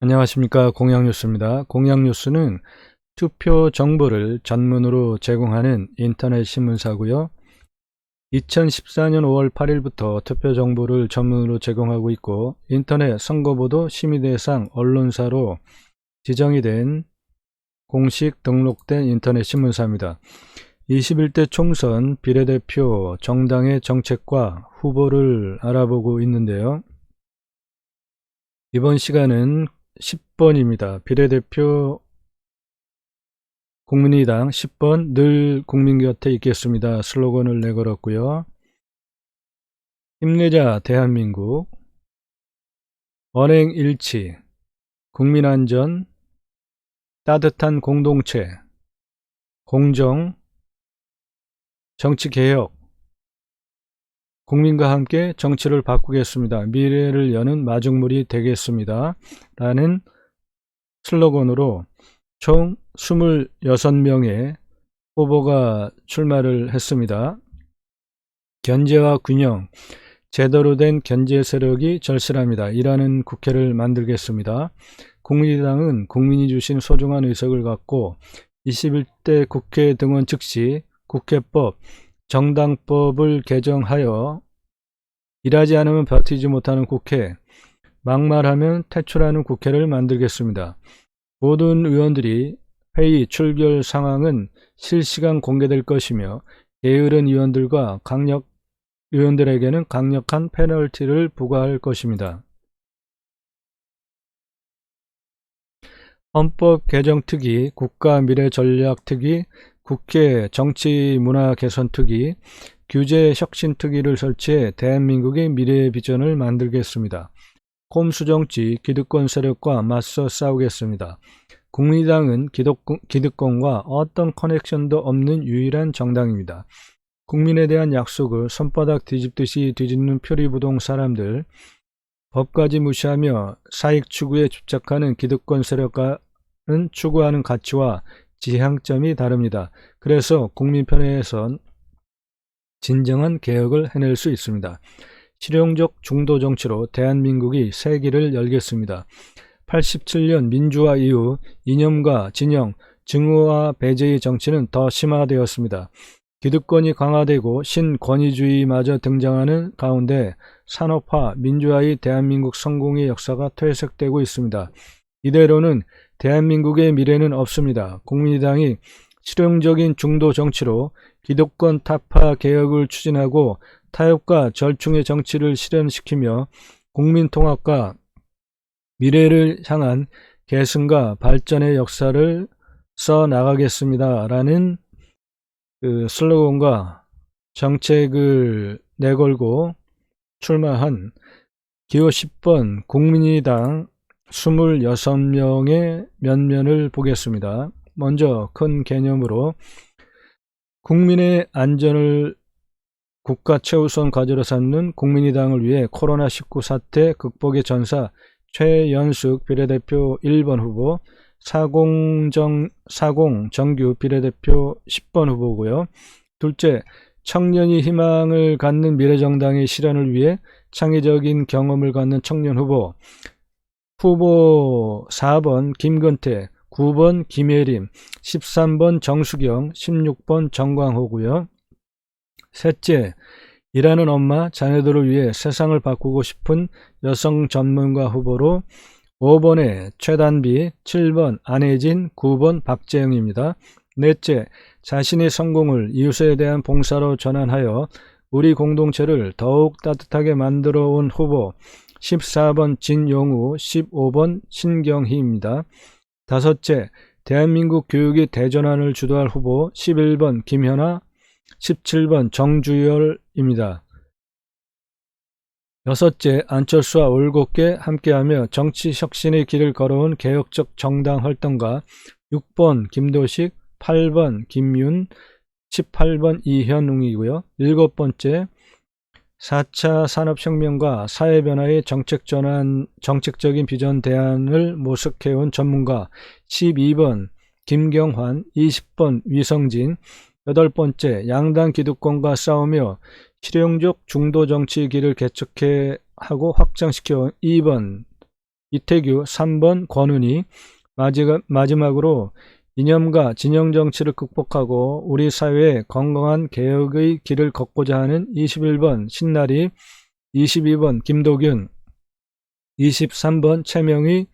안녕하십니까 공양뉴스입니다. 공양뉴스는 투표 정보를 전문으로 제공하는 인터넷 신문사고요. 2014년 5월 8일부터 투표 정보를 전문으로 제공하고 있고 인터넷 선거보도 심의대상 언론사로 지정이 된 공식 등록된 인터넷 신문사입니다. 21대 총선 비례대표 정당의 정책과 후보를 알아보고 있는데요. 이번 시간은 10번입니다. 비례대표 국민의당 10번 늘 국민 곁에 있겠습니다. 슬로건을 내걸었고요. 힘내자 대한민국 언행 일치 국민안전 따뜻한 공동체 공정 정치개혁 국민과 함께 정치를 바꾸겠습니다. 미래를 여는 마중물이 되겠습니다. 라는 슬로건으로 총 26명의 후보가 출마를 했습니다. 견제와 균형, 제대로 된 견제 세력이 절실합니다. 이라는 국회를 만들겠습니다. 국민의당은 국민이 주신 소중한 의석을 갖고 21대 국회 등원 즉시 국회법, 정당법을 개정하여 일하지 않으면 버티지 못하는 국회, 막말하면 퇴출하는 국회를 만들겠습니다. 모든 의원들이 회의 출결 상황은 실시간 공개될 것이며 게으른 의원들과 강력 의원들에게는 강력한 페널티를 부과할 것입니다. 헌법 개정 특위, 국가 미래 전략 특위, 국회 정치 문화 개선 특위, 규제 혁신 특위를 설치해 대한민국의 미래 비전을 만들겠습니다. 꼼수 정치 기득권 세력과 맞서 싸우겠습니다. 국민의당은 기득권, 기득권 과 어떤 커넥션도 없는 유일한 정당입니다. 국민에 대한 약속을 손바닥 뒤집듯이 뒤집는 표리부동 사람들, 법까지 무시하며 사익 추구에 집착하는 기득권 세력과는 추구하는 가치와 지향점이 다릅니다. 그래서 국민 편에선 진정한 개혁을 해낼 수 있습니다. 실용적 중도 정치로 대한민국이 새 길을 열겠습니다. 87년 민주화 이후 이념과 진영, 증오와 배제의 정치는 더 심화되었습니다. 기득권이 강화되고 신권위주의마저 등장하는 가운데 산업화, 민주화의 대한민국 성공의 역사가 퇴색되고 있습니다. 이대로는 대한민국의 미래는 없습니다. 국민의당이 실용적인 중도 정치로 기득권 타파 개혁을 추진하고 타협과 절충의 정치를 실현시키며 국민 통합과 미래를 향한 계승과 발전의 역사를 써 나가겠습니다. 라는 그 슬로건과 정책을 내걸고 출마한 기호 10번 국민의당 26명의 면면을 보겠습니다. 먼저 큰 개념으로 국민의 안전을 국가 최우선 과제로 삼는 국민의당을 위해 코로나19 사태 극복의 전사 최연숙 비례대표 1번 후보, 사공정, 사공정규 비례대표 10번 후보고요. 둘째, 청년이 희망을 갖는 미래정당의 실현을 위해 창의적인 경험을 갖는 청년 후보, 후보 4번 김건태, 9번 김예림, 13번 정수경, 16번 정광호고요. 셋째, 일하는 엄마, 자녀들을 위해 세상을 바꾸고 싶은 여성 전문가 후보로 5번에 최단비, 7번 안혜진, 9번 박재영입니다. 넷째, 자신의 성공을 이웃에 대한 봉사로 전환하여 우리 공동체를 더욱 따뜻하게 만들어 온 후보 14번 진용우, 15번 신경희입니다. 다섯째, 대한민국 교육의 대전환을 주도할 후보 11번 김현아, 17번 정주열입니다. 여섯째, 안철수와 올곧게 함께하며 정치 혁신의 길을 걸어온 개혁적 정당 활동가 6번 김도식, 8번 김윤, 18번 이현웅이고요. 일곱 번째, 4차 산업혁명과 사회변화의 정책 전환, 정책적인 비전 대안을 모색해온 전문가 12번 김경환, 20번 위성진, 여덟 번째 양당 기득권과 싸우며 실용적 중도 정치 길을 개척해 하고 확장시켜 2번 이태규 3번 권은희 마지막, 마지막으로 이념과 진영 정치를 극복하고 우리 사회의 건강한 개혁의 길을 걷고자 하는 21번 신나리 22번 김도균 23번 최명희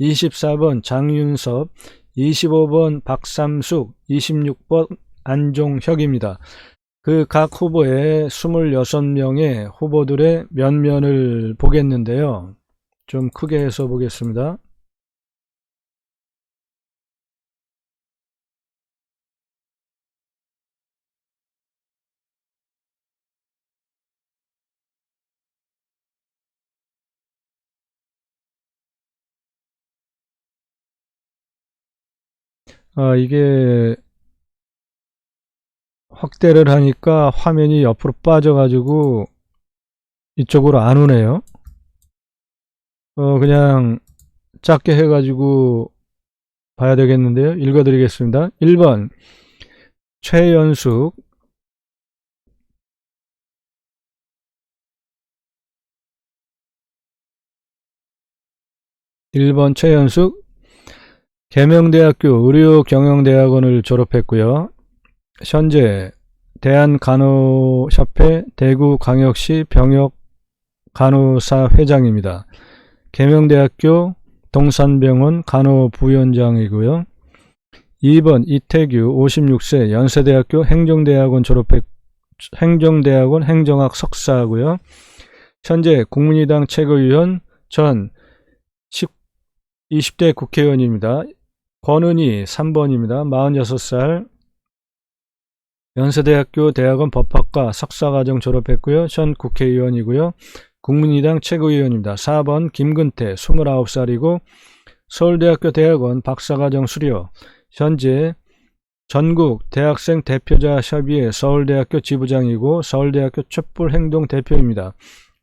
24번 장윤섭 25번 박삼숙 26번 안종혁입니다. 그 각 후보의 26명의 후보들의 면면을 보겠는데요. 좀 크게 해서 보겠습니다. 아, 이게 확대를 하니까 화면이 옆으로 빠져가지고 이쪽으로 안 오네요. 어, 그냥 작게 해가지고 봐야 되겠는데요. 읽어드리겠습니다. 1번 최연숙 1번 최연숙 계명대학교 의료경영대학원을 졸업했고요. 현재 대한간호협회 대구광역시 병역간호사 회장입니다. 계명대학교 동산병원 간호부위원장이고요. 2번 이태규 56세 연세대학교 행정대학원 졸업했 행정대학원 행정학 석사고요. 현재 국민의당 최고위원 전 20대 국회의원입니다. 권은희 3번입니다. 46살 연세대학교 대학원 법학과 석사과정 졸업했고요. 현 국회의원이고요. 국민의당 최고위원입니다. 4번 김근태 29살이고 서울대학교 대학원 박사과정 수료 현재 전국 대학생 대표자 협의회 서울대학교 지부장이고 서울대학교 촛불행동 대표입니다.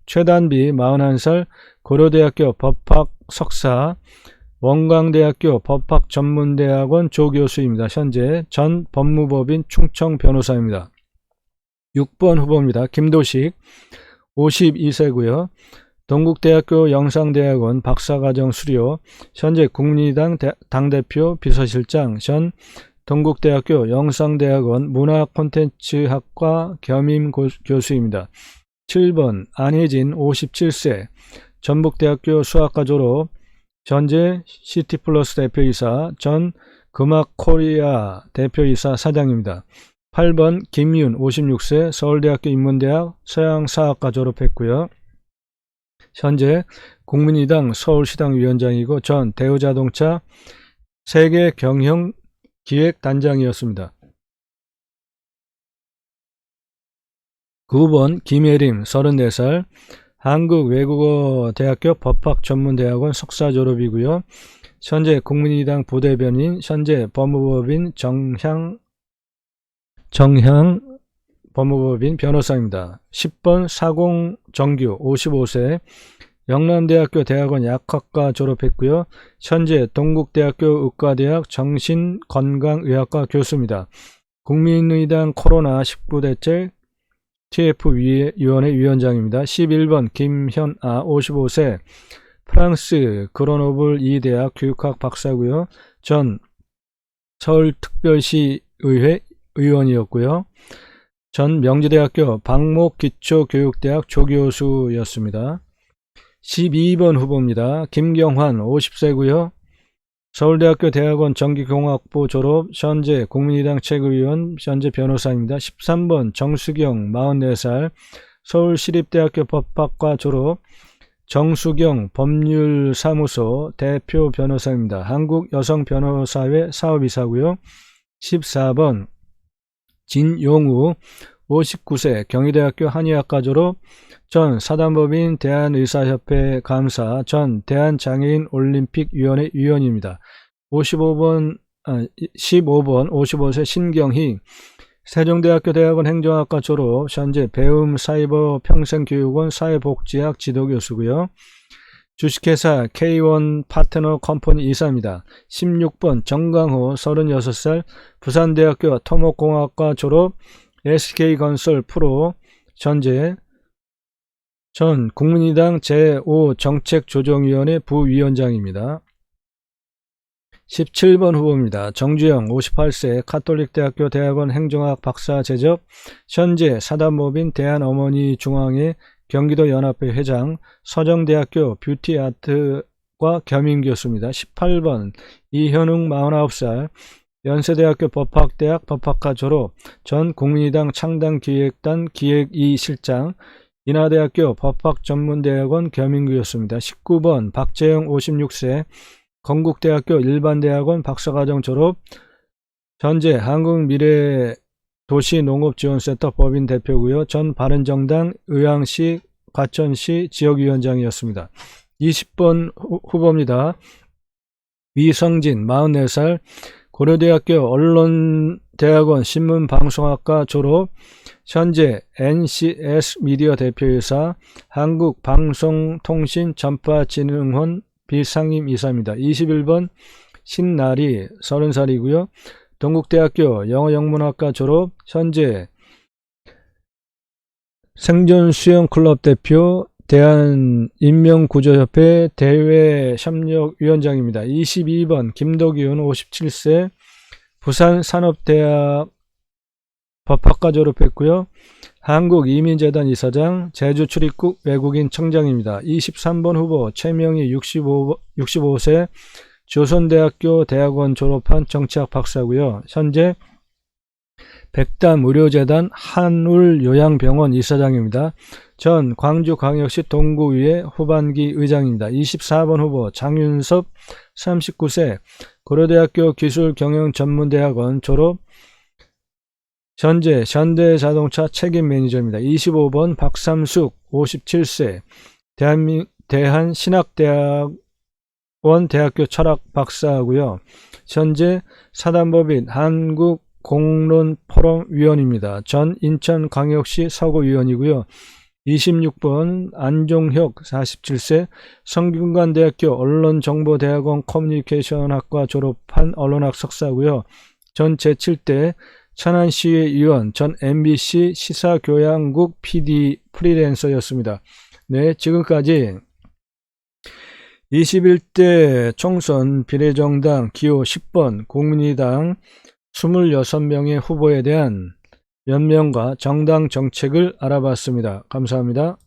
최단비 41살 고려대학교 법학 석사 원광대학교 법학전문대학원 조교수입니다. 현재 전 법무법인 충청 변호사입니다. 6번 후보입니다. 김도식 52세고요. 동국대학교 영상대학원 박사과정 수료 현재 국민의당 당대표 비서실장 현 동국대학교 영상대학원 문화콘텐츠학과 겸임 교수입니다. 7번 안혜진 57세 전북대학교 수학과 졸업 현재 시티플러스 대표이사 전 금학코리아 대표이사 사장입니다. 8번 김윤 56세 서울대학교 인문대학 서양사학과 졸업했고요. 현재 국민의당 서울시당 위원장이고 전 대우자동차 세계경영기획단장이었습니다. 9번 김예림 34살 한국외국어대학교 법학전문대학원 석사 졸업이고요. 현재 국민의당 부대변인, 현재 법무법인 정향, 정향 법무법인 변호사입니다. 10번 사공 정규 55세 영남대학교 대학원 약학과 졸업했고요. 현재 동국대학교 의과대학 정신건강의학과 교수입니다. 국민의당 코로나 19 대책 TF위원회 위원장입니다. 11번 김현아 55세 프랑스 그로노블 2대학 교육학 박사고요. 전 서울특별시 의회 의원이었고요. 전 명지대학교 박목기초교육대학 조교수였습니다. 12번 후보입니다. 김경환 50세고요. 서울대학교 대학원 전기공학부 졸업, 현재 국민의당 최고위원, 현재 변호사입니다. 13번 정수경 44살 서울시립대학교 법학과 졸업, 정수경 법률사무소 대표 변호사입니다. 한국여성변호사회 사업이사고요. 14번 진용우 59세 경희대학교 한의학과 졸업, 전 사단법인 대한의사협회 감사, 전 대한장애인 올림픽위원회 위원입니다. 55번, 아, 15번 55세 신경희 세종대학교 대학원 행정학과 졸업, 현재 배움 사이버 평생교육원 사회복지학 지도교수고요. 주식회사 K1 파트너 컴퍼니 이사입니다. 16번 정강호 36살 부산대학교 토목공학과 졸업 SK건설 프로 현재 전 국민의당 제5정책조정위원회 부위원장입니다. 17번 후보입니다. 정주영 58세 카톨릭대학교 대학원 행정학 박사 제접 현재 사단법인 대한어머니중앙회 경기도 연합회 회장 서정대학교 뷰티아트과 겸임교수입니다. 18번 이현웅 49살 연세대학교 법학대학 법학과 졸업 전 국민의당 창당기획단 기획2 실장 인하대학교 법학전문대학원 겸임교수입니다. 19번 박재영 56세 건국대학교 일반대학원 박사과정 졸업 현재 한국미래도시농업지원센터 법인 대표고요. 전 바른정당 의왕시 과천시 지역위원장이었습니다. 20번 후- 후보입니다. 위성진 44살 고려대학교 언론대학원 신문방송학과 졸업 현재 NCS 미디어 대표이사 한국방송통신전파진흥원 비상임 이사입니다. 21번 신나리 30살이고요. 동국대학교 영어영문학과 졸업 현재 생존수영클럽 대표 대한인명구조협회 대외협력위원장입니다. 22번 김덕윤 57세 부산산업대학 법학과 졸업했고요. 한국이민재단 이사장, 제주출입국 외국인 청장입니다. 23번 후보 최명희 65, 65세 조선대학교 대학원 졸업한 정치학 박사고요. 현재 백담 의료재단 한울요양병원 이사장입니다. 전 광주광역시 동구의회 후반기 의장입니다. 24번 후보 장윤섭 39세 고려대학교 기술경영전문대학원 졸업 현재 현대자동차 책임 매니저입니다. 25번 박삼숙 57세 대한민, 대한신학대학원 대학교 철학 박사하고요. 현재 사단법인 한국 공론 포럼 위원입니다. 전 인천광역시 서구위원이고요. 26번 안종혁 47세 성균관대학교 언론정보대학원 커뮤니케이션학과 졸업한 언론학 석사고요. 전 제7대 천안시의 의원, 전 MBC 시사교양국 PD 프리랜서였습니다. 네, 지금까지 21대 총선 비례정당 기호 10번 국민의당 26명의 후보에 대한 연명과 정당 정책을 알아봤습니다. 감사합니다.